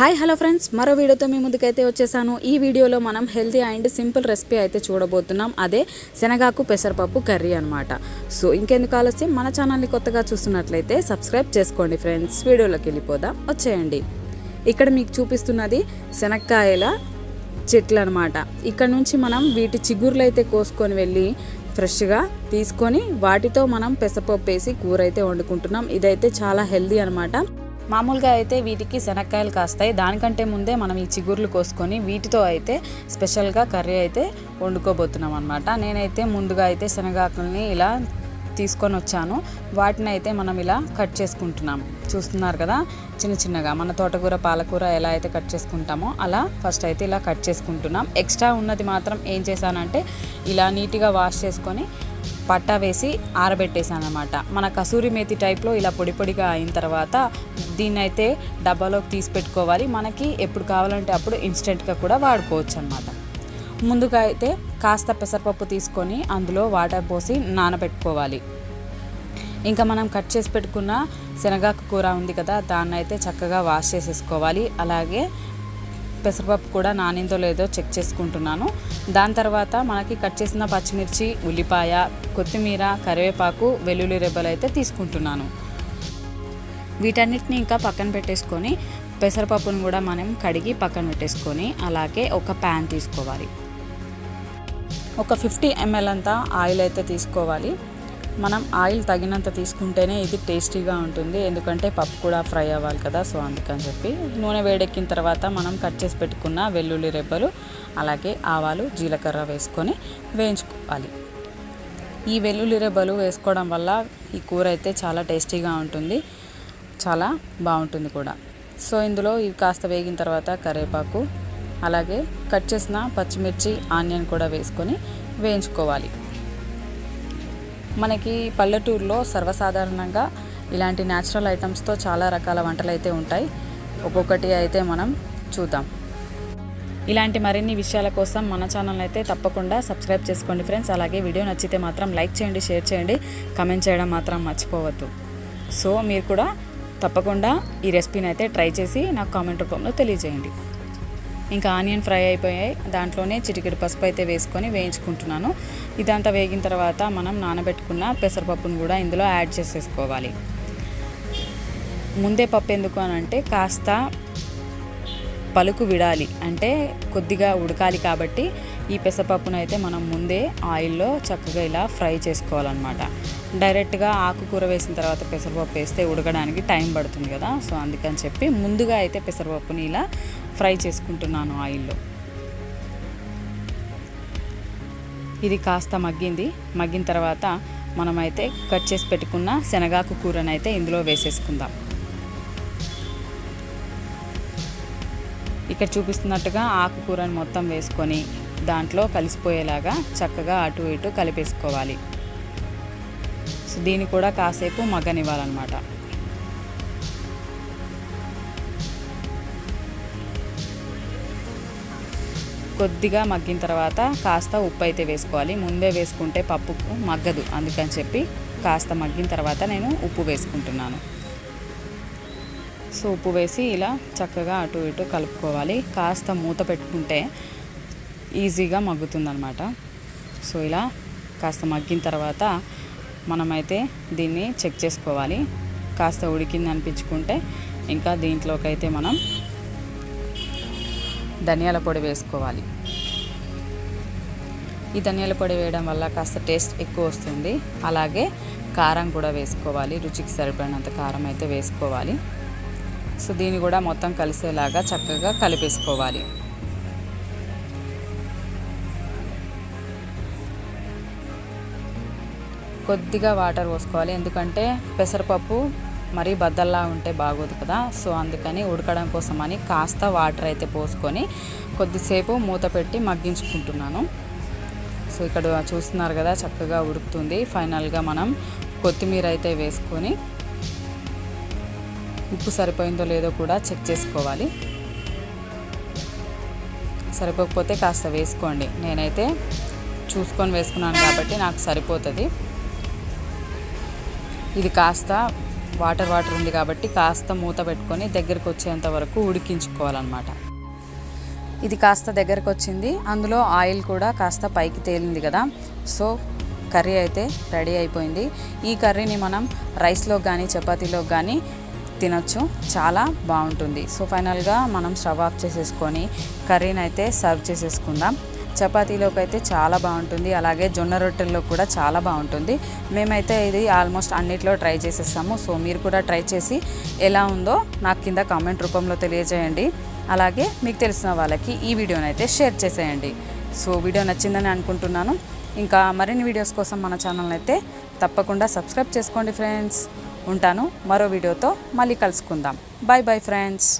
Hi hello friends. మరో వీడియోతో మీ ముందుకైతే వచ్చేసాను. ఈ వీడియోలో మనం హెల్తీ అండ్ సింపుల్ రెసిపీ అయితే చూడబోతున్నాం. అదే శనగాకు పెసరపప్పు కర్రీ అనమాట సో ఇంకెందుకు ఆలస్యం? మన ఛానల్ని కొత్తగా చూస్తున్నట్లయితే సబ్స్క్రైబ్ చేసుకోండి ఫ్రెండ్స్. వీడియోలోకి వెళ్ళిపోదాం. వచ్చేయండి. ఇక్కడ మీకు చూపిస్తున్నది శనక్కాయల చెట్లు అనమాట ఇక్కడ నుంచి మనం వీటి చిగురులు అయితే కోసుకొని వెళ్ళి ఫ్రెష్గా తీసుకొని వాటితో మనం పెసరపప్పు వేసి కూర అయితే వండుకుంటున్నాం. ఇదైతే చాలా హెల్దీ అనమాట మామూలుగా అయితే వీటికి శనక్కాయలు కాస్తాయి. దానికంటే ముందే మనం ఈ చిగుర్లు కోసుకొని వీటితో అయితే స్పెషల్గా కర్రీ అయితే వండుకోబోతున్నాం అనమాట నేనైతే ముందుగా అయితే శనగాకుల్ని ఇలా తీసుకొని వచ్చాను. వాటిని అయితే మనం ఇలా కట్ చేసుకుంటున్నాం. చూస్తున్నారు కదా? చిన్న చిన్నగా మన తోటకూర పాలకూర ఎలా అయితే కట్ చేసుకుంటామో అలా ఫస్ట్ అయితే ఇలా కట్ చేసుకుంటున్నాం. ఎక్స్ట్రా ఉన్నది మాత్రం ఏం చేశానంటే ఇలా నీట్గా వాష్ చేసుకొని పట్టా వేసి ఆరబెట్టేసాను అనమాట మన కసూరి మేతి టైప్లో ఇలా పొడి పొడిగా అయిన తర్వాత దీన్ని అయితే డబ్బాలోకి తీసి పెట్టుకోవాలి. మనకి ఎప్పుడు కావాలంటే అప్పుడు ఇన్స్టెంట్గా కూడా వాడుకోవచ్చు అనమాట ముందుగా అయితే కాస్త పెసరపప్పు తీసుకొని అందులో వాటర్ పోసి నానబెట్టుకోవాలి. ఇంకా మనం కట్ చేసి పెట్టుకున్న శనగాకు కూర ఉంది కదా దాన్ని అయితే చక్కగా వాష్ చేసేసుకోవాలి. అలాగే పెసరపప్పు కూడా నానిందో లేదో చెక్ చేసుకుంటున్నాను. దాని తర్వాత మనకి కట్ చేసిన పచ్చిమిర్చి ఉల్లిపాయ కొత్తిమీర కరివేపాకు వెల్లుల్లి రెబ్బలు అయితే తీసుకుంటున్నాను. వీటన్నిటిని ఇంకా పక్కన పెట్టేసుకొని పెసరపప్పును కూడా మనం కడిగి పక్కన పెట్టేసుకొని అలాగే ఒక ప్యాన్ తీసుకోవాలి. ఒక ఫిఫ్టీ ఎంఎల్ అంతా ఆయిల్ అయితే తీసుకోవాలి. మనం ఆయిల్ తగినంత తీసుకుంటేనే ఇది టేస్టీగా ఉంటుంది. ఎందుకంటే పప్పు కూడా ఫ్రై అవ్వాలి కదా సో అందుకని చెప్పి నూనె వేడెక్కిన తర్వాత మనం కట్ చేసి పెట్టుకున్న వెల్లుల్లి రెబ్బలు అలాగే ఆవాలు జీలకర్ర వేసుకొని వేయించుకోవాలి. ఈ వెల్లుల్లి రెబ్బలు వేసుకోవడం వల్ల ఈ కూర అయితే చాలా టేస్టీగా ఉంటుంది చాలా బాగుంటుంది కూడా. సో ఇందులో ఇవి కాస్త వేగిన తర్వాత కరివేపాకు అలాగే కట్ చేసిన పచ్చిమిర్చి ఆనియన్ కూడా వేసుకొని వేయించుకోవాలి. మనకి పల్లెటూరులో సర్వసాధారణంగా ఇలాంటి న్యాచురల్ ఐటమ్స్తో చాలా రకాల వంటలు అయితే ఉంటాయి. ఒక్కొక్కటి అయితే మనం చూద్దాం. ఇలాంటి మరిన్ని విషయాల కోసం మన ఛానల్ అయితే తప్పకుండా సబ్స్క్రైబ్ చేసుకోండి ఫ్రెండ్స్. అలాగే వీడియో నచ్చితే మాత్రం లైక్ చేయండి షేర్ చేయండి. కమెంట్ చేయడం మాత్రం మర్చిపోవద్దు. సో మీరు కూడా తప్పకుండా ఈ రెసిపీని అయితే ట్రై చేసి నాకు కామెంట్ రూపంలో తెలియజేయండి. ఇంకా ఆనియన్ ఫ్రై అయిపోయాయి. దాంట్లోనే చిటికెడు పసుపు అయితే వేసుకొని వేయించుకుంటున్నాను. ఇదంతా వేగిన తర్వాత మనం నానబెట్టుకున్న పెసరపప్పును కూడా ఇందులో యాడ్ చేసేసుకోవాలి. ముందే పప్పు ఎందుకు అని అంటే కాస్త పలుకు విడాలి. అంటే కొద్దిగా ఉడకాలి కాబట్టి ఈ పెసరపప్పును అయితే మనం ముందే ఆయిల్లో చక్కగా ఇలా ఫ్రై చేసుకోవాలన్నమాట. డైరెక్ట్గా ఆకుకూర వేసిన తర్వాత పెసరపప్పు వేస్తే ఉడకడానికి టైం పడుతుంది కదా సో అందుకని చెప్పి ముందుగా అయితే పెసరపప్పుని ఇలా ఫ్రై చేసుకుంటున్నాను ఆయిల్లో. ఇది కాస్త మగ్గింది. మగ్గిన తర్వాత మనమైతే కట్ చేసి పెట్టుకున్న శనగాకు కూరని అయితే ఇందులో వేసేసుకుందాం. ఇక్కడ చూపిస్తున్నట్టుగా ఆకుకూరని మొత్తం వేసుకొని దాంట్లో కలిసిపోయేలాగా చక్కగా అటు ఇటు కలిపేసుకోవాలి. సో దీన్ని కూడా కాసేపు మగ్గనివ్వాలన్నమాట. కొద్దిగా మగ్గిన తర్వాత కాస్త ఉప్పు అయితే వేసుకోవాలి. ముందే వేసుకుంటే పప్పుకు మగ్గదు. అందుకని చెప్పి కాస్త మగ్గిన తర్వాత నేను ఉప్పు వేసుకుంటున్నాను. సో ఉప్పు వేసి ఇలా చక్కగా అటు ఇటు కలుపుకోవాలి. కాస్త మూత పెట్టుకుంటే ఈజీగా మగ్గుతుందనమాట సో ఇలా కాస్త మగ్గిన తర్వాత మనమైతే దీన్ని చెక్ చేసుకోవాలి. కాస్త ఉడికింది అనిపించుకుంటే ఇంకా దీంట్లోకి అయితే మనం ధనియాల పొడి వేసుకోవాలి. ఈ ధనియాల పొడి వేయడం వల్ల కాస్త టేస్ట్ ఎక్కువ వస్తుంది. అలాగే కారం కూడా వేసుకోవాలి. రుచికి సరిపడినంత కారం అయితే వేసుకోవాలి. సో దీన్ని కూడా మొత్తం కలిసేలాగా చక్కగా కలిపేసుకోవాలి. కొద్దిగా వాటర్ పోసుకోవాలి. ఎందుకంటే పెసరపప్పు మరీ బద్దల్లా ఉంటే బాగోదు కదా. సో అందుకని ఉడకడం కోసం అని కాస్త వాటర్ అయితే పోసుకొని కొద్దిసేపు మూత పెట్టి మగ్గించుకుంటున్నాను. సో ఇక్కడ చూస్తున్నారు కదా చక్కగా ఉడుకుతుంది. ఫైనల్గా మనం కొత్తిమీర అయితే వేసుకొని ఉప్పు సరిపోయిందో లేదో కూడా చెక్ చేసుకోవాలి. సరిపోకపోతే కాస్త వేసుకోండి. నేనైతే చూసుకొని వేసుకున్నాను కాబట్టి నాకు సరిపోతుంది. ఇది కాస్త వాటర్ వాటర్ ఉంది కాబట్టి కాస్త మూత పెట్టుకొని దగ్గరికి వచ్చేంత వరకు ఉడికించుకోవాలన్నమాట. ఇది కాస్త దగ్గరకు వచ్చింది. అందులో ఆయిల్ కూడా కాస్త పైకి తేలింది కదా. సో కర్రీ అయితే రెడీ అయిపోయింది. ఈ కర్రీని మనం రైస్లో కానీ చపాతీలో కానీ తినొచ్చు. చాలా బాగుంటుంది. సో ఫైనల్గా మనం స్టవ్ ఆఫ్ చేసేసుకొని కర్రీని అయితే సర్వ్ చేసేసుకుందాం. చపాతీలోకి అయితే చాలా బాగుంటుంది. అలాగే జొన్న రొట్టెల్లో కూడా చాలా బాగుంటుంది. మేమైతే ఇది ఆల్మోస్ట్ అన్నిట్లో ట్రై చేసేస్తాము సో మీరు కూడా ట్రై చేసి ఎలా ఉందో నాకు కింద కామెంట్ రూపంలో తెలియజేయండి. అలాగే మీకు తెలిసిన వాళ్ళకి ఈ వీడియోని అయితే షేర్ చేసేయండి. సో వీడియో నచ్చిందని అనుకుంటున్నాను. ఇంకా మరిన్ని వీడియోస్ కోసం మన ఛానల్ అయితే తప్పకుండా సబ్స్క్రైబ్ చేసుకోండి ఫ్రెండ్స్. ఉంటాను. మరో వీడియోతో మళ్ళీ కలుసుకుందాం. Bye bye friends.